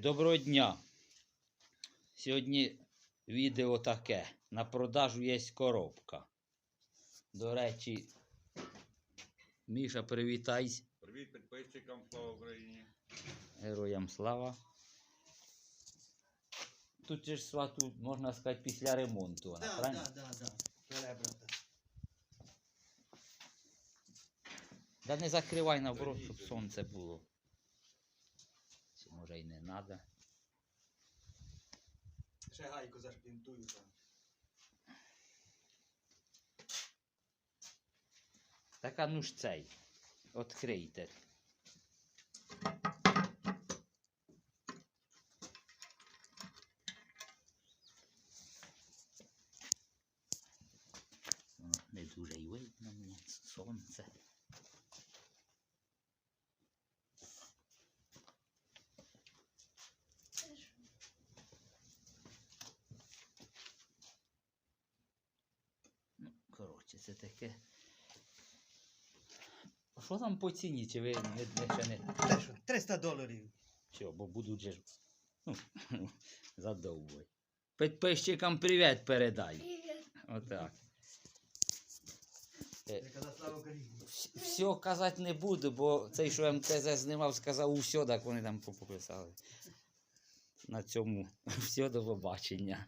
Доброго дня. Сьогодні відео таке. На продажу є коробка. До речі, Міша, привітайся. Привіт підписчикам, слава Україні. Героям слава. Тут же ж свату, можна сказати, після ремонту. Вона, Да, правильно? да, да, да. Да не закривай наоборот, щоб сонце було. Чи може й не треба. Ще гайку зашпінтую там. Так а ну ж цей. Открийте. Не дуже й видно мені сонце. Ну, коротше, це таке. А Що там по ціні? Чи ви не, не, ще не. Те що, 300 доларів. Все, бо будуть же. Ну, задовбой. Підписчикам привіт передай. Отак. Е, Все казати не буду, бо цей, що МТЗ знімав, сказав усе, так вони там пописали. На цьому все до побачення.